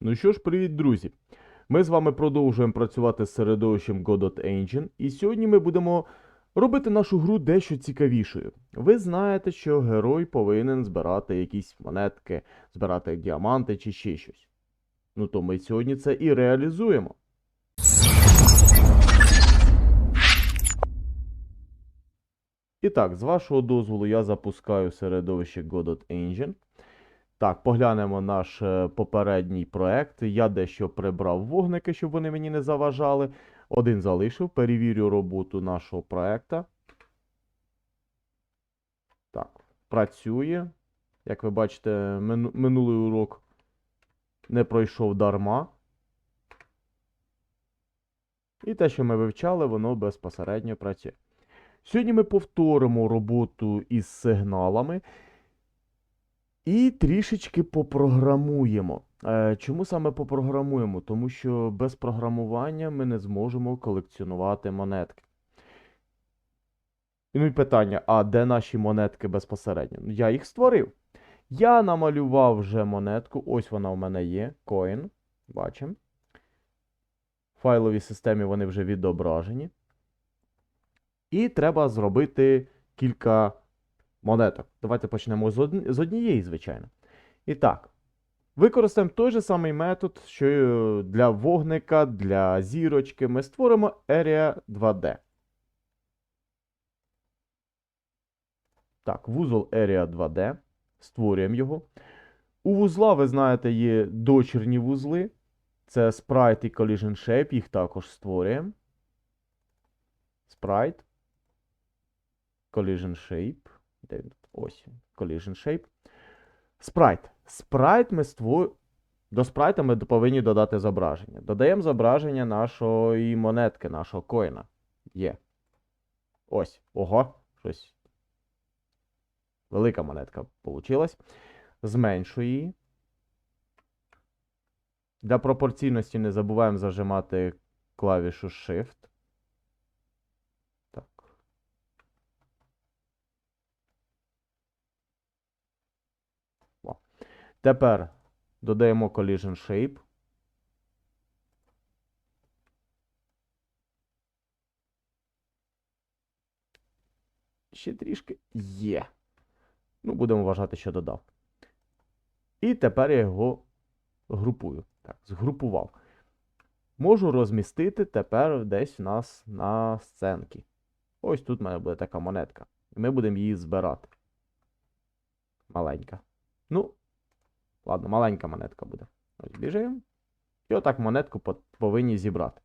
Ну що ж, привіт, друзі! Ми з вами продовжуємо працювати з середовищем Godot Engine, і сьогодні ми будемо робити нашу гру дещо цікавішою. Ви знаєте, що герой повинен збирати якісь монетки, збирати діаманти чи ще щось. Ну то ми сьогодні це і реалізуємо. І так, з вашого дозволу я запускаю середовище Godot Engine. Так, поглянемо наш е, попередній проект. Я дещо прибрав вогники, щоб вони мені не заважали. Один залишив. Перевірю роботу нашого проекта. Так, працює. Як ви бачите, минулий урок не пройшов дарма. І те, що ми вивчали, воно безпосередньо працює. Сьогодні ми повторимо роботу із сигналами. І трішечки попрограмуємо. Е, Чому саме попрограмуємо? Тому що без програмування ми не зможемо колекціонувати монетки. Ну і питання: а де наші монетки безпосередньо? Ну, Я їх створив. Я намалював вже монетку. Ось вона у мене є. Coin. Бачимо. В файловій системі вони вже відображені. І треба зробити кілька монеток. Давайте почнемо з, одні- з однієї, звичайно. І так, використаємо той же самий метод, що для вогника, для зірочки. Ми створимо Area 2D. Так, вузол Area 2D. Створюємо його. У вузла, ви знаєте, є дочірні вузли. Це Sprite і Collision Shape, їх також створюємо. Sprite. Collision Shape. Де він тут? Ось. Collision Shape. Sprite. Sprite ми створ... До спрайта ми повинні додати зображення. Додаємо зображення нашої монетки, нашого коїна. Є. Ось. Ого. Щось. Велика монетка получилась. Зменшую її. Для пропорційності не забуваємо зажимати клавішу Shift. Тепер додаємо Collision Shape. Ще трішки є. Ну, будемо вважати, що додав. І тепер я його групую. Так, згрупував. Можу розмістити тепер десь у нас на сценки. Ось тут в мене буде така монетка. І ми будемо її збирати. Маленька. Ну, ладно, маленька монетка буде. Ось біжимо. І отак монетку повинні зібрати.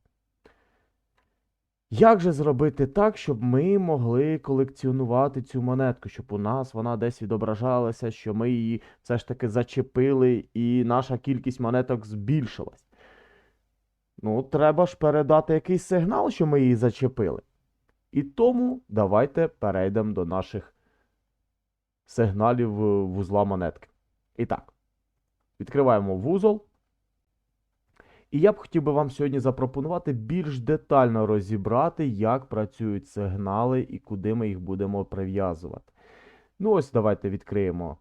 Як же зробити так, щоб ми могли колекціонувати цю монетку, щоб у нас вона десь відображалася, що ми її все ж таки зачепили і наша кількість монеток збільшилась? Ну, треба ж передати якийсь сигнал, що ми її зачепили. І тому давайте перейдемо до наших сигналів е, вузла монетки. І так, відкриваємо вузол. І я б хотів би вам сьогодні запропонувати більш детально розібрати, як працюють сигнали і куди ми їх будемо прив'язувати. Ну, ось давайте відкриємо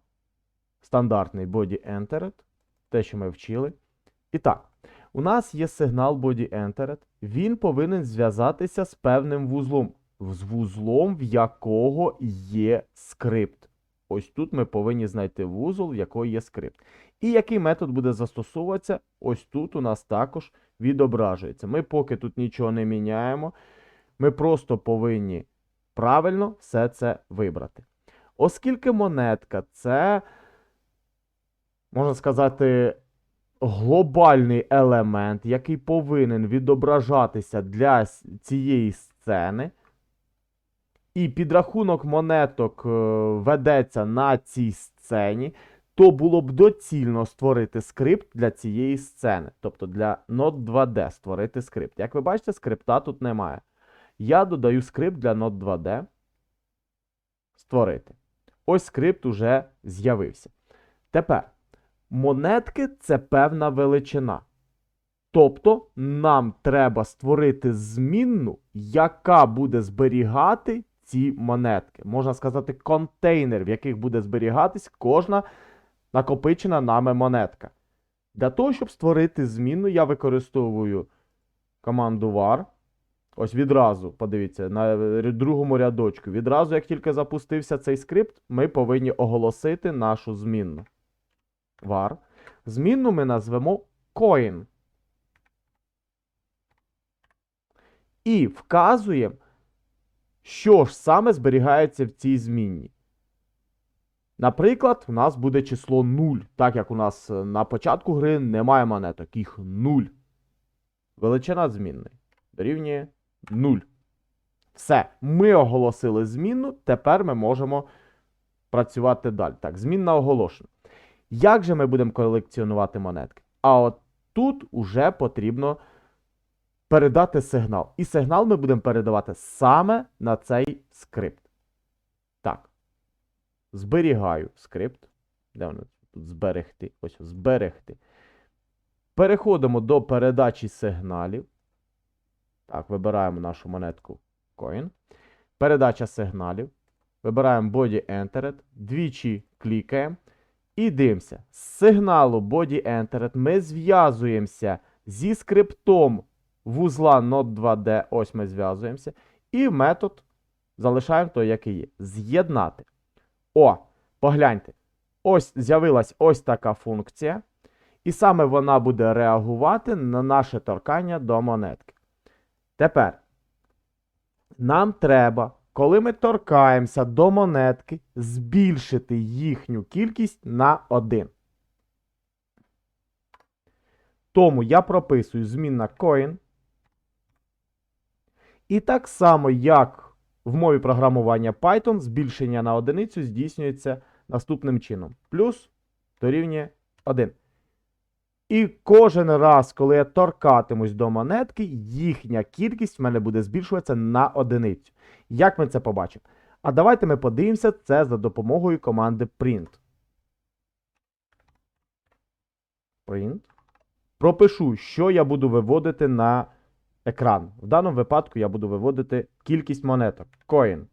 стандартний Body Entered, те, що ми вчили. І так, у нас є сигнал Body Entered. Він повинен зв'язатися з певним вузлом, з вузлом, в якого є скрипт. Ось тут ми повинні знайти вузол, в якого є скрипт. І який метод буде застосовуватися, ось тут у нас також відображується. Ми поки тут нічого не міняємо. Ми просто повинні правильно все це вибрати. Оскільки монетка це, можна сказати, глобальний елемент, який повинен відображатися для цієї сцени, і підрахунок монеток е, ведеться на цій сцені, то було б доцільно створити скрипт для цієї сцени. Тобто для Node 2D створити скрипт. Як ви бачите, скрипта тут немає. Я додаю скрипт для Node 2D. Створити. Ось скрипт уже з'явився. Тепер, монетки це певна величина. Тобто, нам треба створити змінну, яка буде зберігати ці монетки. Можна сказати, контейнер, в яких буде зберігатись кожна накопичена нами монетка. Для того, щоб створити змінну, я використовую команду var. Ось відразу, подивіться, на другому рядочку. Відразу, як тільки запустився цей скрипт, ми повинні оголосити нашу змінну. var. Змінну ми назвемо coin. І вказуємо, що ж саме зберігається в цій змінні. Наприклад, у нас буде число 0, так як у нас е, на початку гри немає монеток, їх 0. Величина змінної дорівнює 0. Все, ми оголосили змінну, тепер ми можемо працювати далі. Так, змінна оголошена. Як же ми будемо колекціонувати монетки? А от тут уже потрібно передати сигнал. І сигнал ми будемо передавати саме на цей скрипт. Так. Зберігаю скрипт. Де воно тут зберегти? Ось зберегти. Переходимо до передачі сигналів. Так, вибираємо нашу монетку Coin. Передача сигналів. Вибираємо Body Entered. Двічі клікаємо. І дивимося. З сигналу Body Entered ми зв'язуємося зі скриптом вузла Node2D. Ось ми зв'язуємося. І метод залишаємо той, який є. З'єднати. О, погляньте. Ось з'явилась ось така функція. І саме вона буде реагувати на наше торкання до монетки. Тепер нам треба, коли ми торкаємося до монетки, збільшити їхню кількість на 1. Тому я прописую змінна coin. І так само, як в мові програмування Python, збільшення на одиницю здійснюється наступним чином. Плюс дорівнює 1. І кожен раз, коли я торкатимусь до монетки, їхня кількість в мене буде збільшуватися на одиницю. Як ми це побачимо? А давайте ми подивимося це за допомогою команди print. Print. Пропишу, що я буду виводити на екран. В даному випадку я буду виводити кількість монеток. Coin.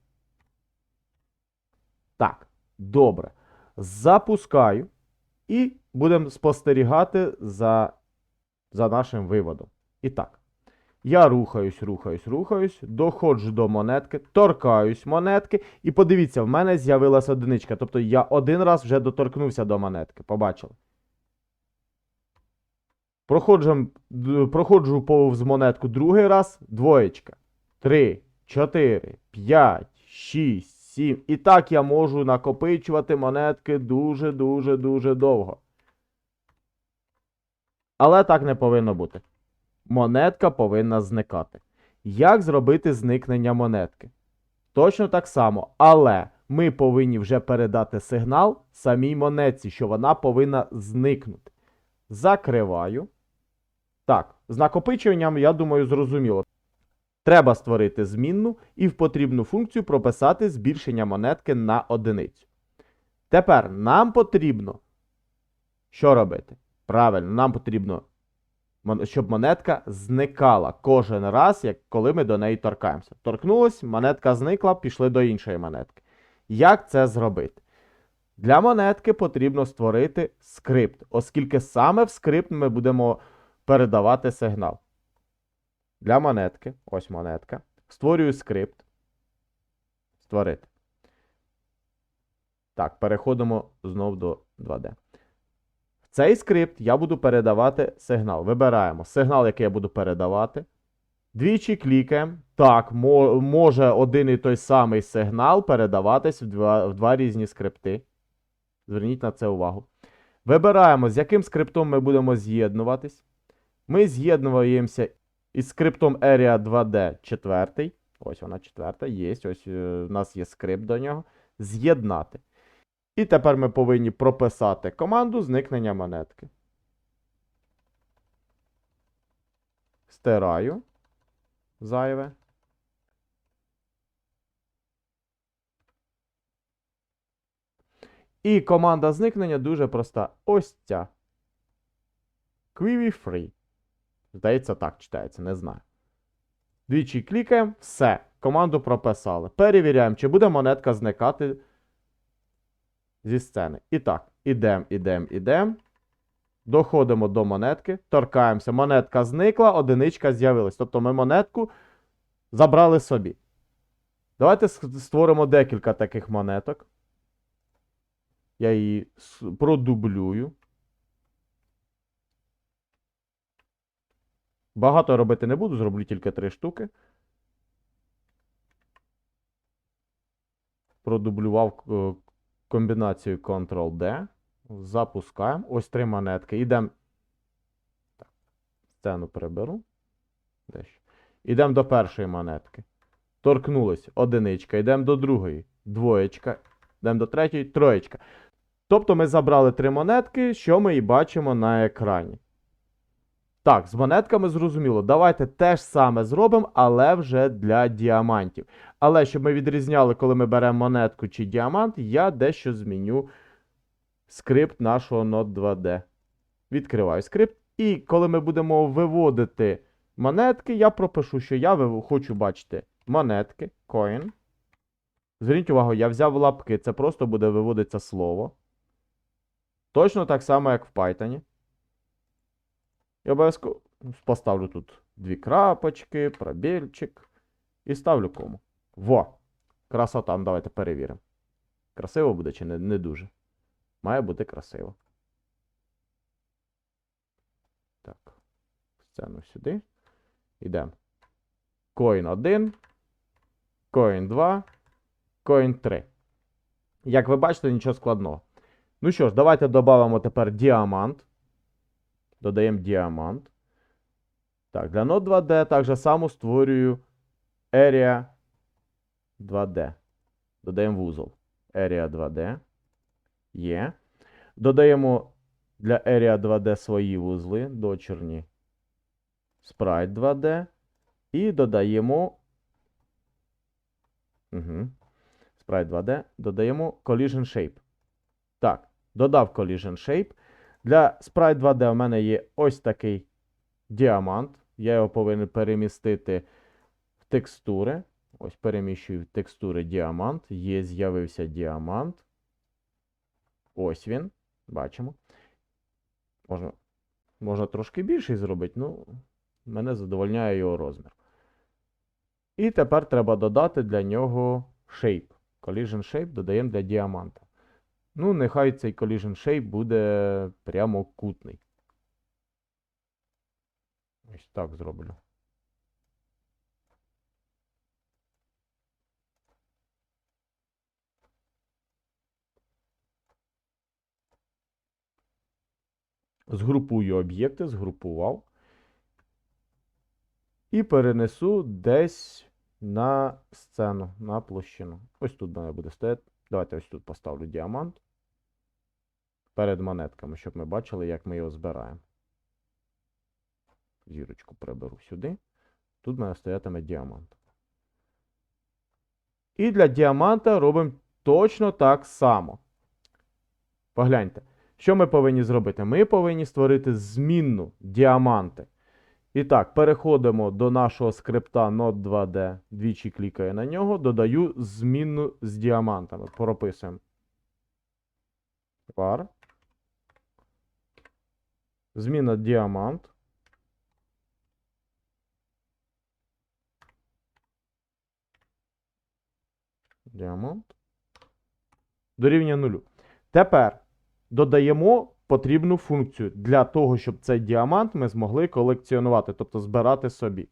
Так, добре. Запускаю. І будемо спостерігати за, за нашим виводом. І так. Я рухаюсь, рухаюсь, рухаюсь, доходжу до монетки, торкаюсь монетки. І подивіться, в мене з'явилася одиничка. Тобто я один раз вже доторкнувся до монетки. Побачили? Проходжу, повз монетку другий раз. Двоєчка. Три, чотири, п'ять, шість, сім. І так я можу накопичувати монетки дуже-дуже дуже довго. Але так не повинно бути. Монетка повинна зникати. Як зробити зникнення монетки? Точно так само, але ми повинні вже передати сигнал самій монетці, що вона повинна зникнути. Закриваю. Так, з накопичуванням, я думаю, зрозуміло. Треба створити змінну і в потрібну функцію прописати збільшення монетки на одиницю. Тепер нам потрібно що робити? Правильно, нам потрібно, щоб монетка зникала кожен раз, як коли ми до неї торкаємося. Торкнулось, монетка зникла, пішли до іншої монетки. Як це зробити? Для монетки потрібно створити скрипт, оскільки саме в скрипт ми будемо передавати сигнал. Для монетки, ось монетка. Створюю скрипт. Створити. Так, переходимо знов до 2D. В цей скрипт я буду передавати сигнал. Вибираємо сигнал, який я буду передавати. Двічі клікаємо. Так, може один і той самий сигнал передаватись в два, в два різні скрипти. Зверніть на це увагу. Вибираємо, з яким скриптом ми будемо з'єднуватись. Ми з'єднуємося із скриптом Area 2D 4. Ось вона четверта. Є. Ось е, у нас є скрипт до нього. З'єднати. І тепер ми повинні прописати команду зникнення монетки. Стираю. Зайве. І команда зникнення дуже проста. Ось ця. Query free. Здається, так читається, не знаю. Двічі клікаємо, все. Команду прописали. Перевіряємо, чи буде монетка зникати зі сцени. І так, ідемо, ідемо, ідемо. Доходимо до монетки, торкаємося. Монетка зникла, одиничка з'явилась. Тобто ми монетку забрали собі. Давайте створимо декілька таких монеток. Я її продублюю. Багато робити не буду, зроблю тільки три штуки. Продублював е, комбінацію Ctrl-D. Запускаємо. Ось три монетки. Ідемо. Сцену приберу. Дещо. Ідемо до першої монетки. Торкнулись. Одиничка. Йдемо до другої. Двоєчка. Йдемо до третьої. Троєчка. Тобто ми забрали три монетки, що ми і бачимо на екрані. Так, з монетками зрозуміло. Давайте те ж саме зробимо, але вже для діамантів. Але щоб ми відрізняли, коли ми беремо монетку чи діамант, я дещо зміню скрипт нашого Node 2D. Відкриваю скрипт. І коли ми будемо виводити монетки, я пропишу, що я хочу бачити монетки, coin. Зверніть увагу, я взяв лапки, це просто буде виводитися слово. Точно так само, як в Python. І обов'язково поставлю тут дві крапочки, пробільчик. І ставлю кому. Во! Красота. Ну, давайте перевіримо. Красиво буде чи не, не дуже? Має бути красиво. Так. Сцену сюди. Йдемо. Coin 1. Coin 2. Coin 3. Як ви бачите, нічого складного. Ну що ж, давайте додамо тепер діамант. Додаємо діамант. Так, для Node 2D так само створюю Area 2D. Додаємо вузол. Area 2D. Є. Додаємо для Area 2D свої вузли, дочерні Sprite 2D. І додаємо. Угу. Sprite 2D. Додаємо Collision Shape. Так, додав Collision Shape. Для Sprite 2D у мене є ось такий діамант. Я його повинен перемістити в текстури. Ось переміщую в текстури діамант. Є, з'явився діамант. Ось він. Бачимо. Можна, можна трошки більший зробити, ну, мене задовольняє його розмір. І тепер треба додати для нього shape. Collision shape додаємо для діаманта. Ну, нехай цей collision shape буде прямокутний. Ось так зроблю. Згрупую об'єкти, згрупував. І перенесу десь на сцену, на площину. Ось тут в буде стояти. Давайте ось тут поставлю діамант перед монетками, щоб ми бачили, як ми його збираємо. Зірочку приберу сюди. Тут в мене стоятиме діамант. І для діаманта робимо точно так само. Погляньте, що ми повинні зробити? Ми повинні створити змінну діаманти. І так, переходимо до нашого скрипта Node 2D. Двічі клікаю на нього, додаю змінну з діамантами. Прописуємо. var. Зміна діамант. Діамант. Дорівнює нулю. Тепер додаємо потрібну функцію для того, щоб цей діамант ми змогли колекціонувати, тобто збирати собі.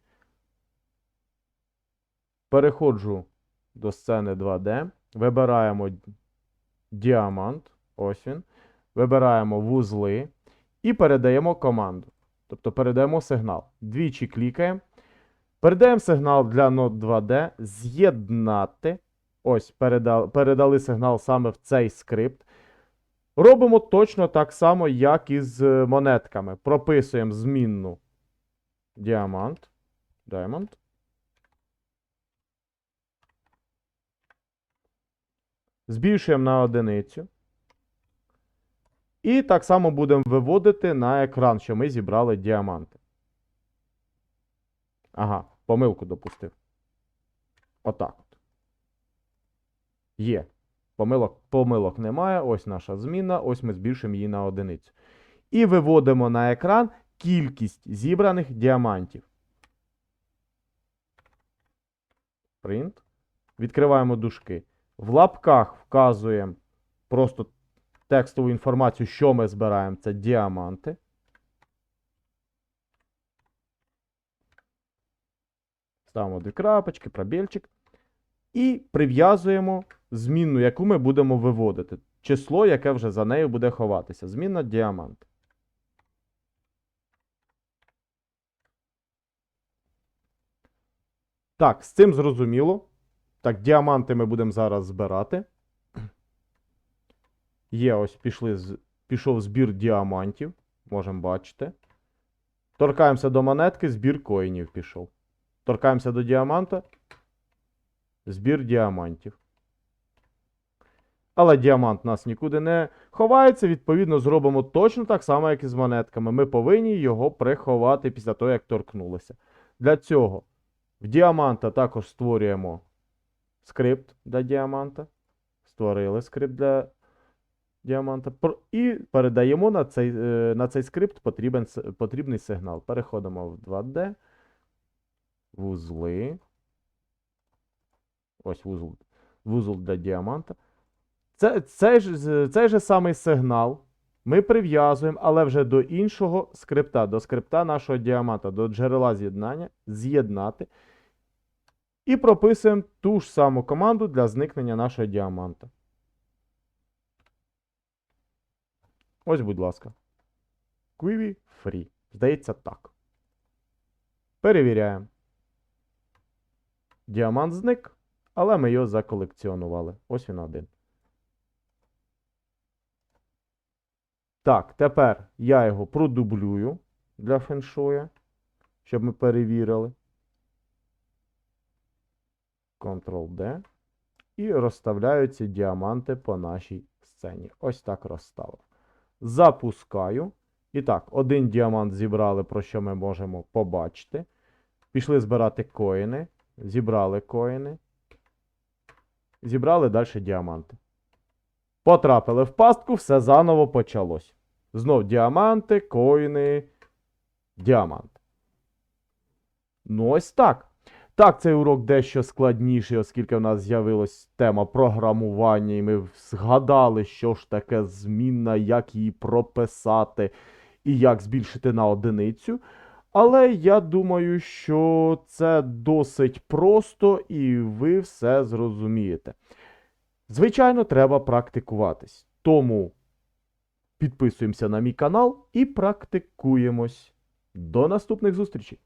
Переходжу до сцени 2D. Вибираємо діамант. Ось він. Вибираємо вузли і передаємо команду. Тобто передаємо сигнал. Двічі клікаємо. Передаємо сигнал для Node 2D. З'єднати. Ось, передали, передали сигнал саме в цей скрипт. Робимо точно так само, як і з монетками. Прописуємо змінну діамант. Diamond. Збільшуємо на одиницю. І так само будемо виводити на екран, що ми зібрали діаманти. Ага, помилку допустив. Отак от. Є. Помилок, помилок немає. Ось наша зміна. Ось ми збільшимо її на одиницю. і виводимо на екран кількість зібраних діамантів. Print. Відкриваємо дужки. В лапках вказуємо просто текстову інформацію, що ми збираємо. Це діаманти. Ставимо дві крапочки, пробільчик. І прив'язуємо змінну, яку ми будемо виводити. Число, яке вже за нею буде ховатися. Змінна діамант. Так, з цим зрозуміло. Так, діаманти ми будемо зараз збирати. Є, ось пішли, пішов збір діамантів. Можемо бачити. Торкаємося до монетки, збір коїнів пішов. Торкаємося до діаманта. Збір діамантів. Але діамант нас нікуди не ховається. Відповідно, зробимо точно так само, як і з монетками. Ми повинні його приховати після того, як торкнулися. Для цього в діаманта також створюємо скрипт для діаманта. Створили скрипт для діаманта. І передаємо на цей, е, на цей скрипт потрібен, потрібний сигнал. Переходимо в 2D, вузли. Ось вузол, вузол для діаманта. Це, цей, ж, цей же самий сигнал ми прив'язуємо, але вже до іншого скрипта, до скрипта нашого діаманта, до джерела з'єднання, з'єднати. І прописуємо ту ж саму команду для зникнення нашого діаманта. Ось, будь ласка. Quivi free. Здається, так. Перевіряємо. Діамант зник, але ми його заколекціонували. Ось він один. Так, тепер я його продублюю для феншуя, щоб ми перевірили. Ctrl-D. І розставляю ці діаманти по нашій сцені. Ось так розставив. Запускаю. І так, один діамант зібрали, про що ми можемо побачити. Пішли збирати коїни. Зібрали коїни. Зібрали далі діаманти. Потрапили в пастку, все заново почалось. Знов діаманти, коїни, діамант. Ну, ось так. Так, цей урок дещо складніший, оскільки в нас з'явилась тема програмування, і ми згадали, що ж таке змінна, як її прописати і як збільшити на одиницю. Але я думаю, що це досить просто і ви все зрозумієте. Звичайно, треба практикуватись. Тому підписуємося на мій канал і практикуємось. До наступних зустрічей!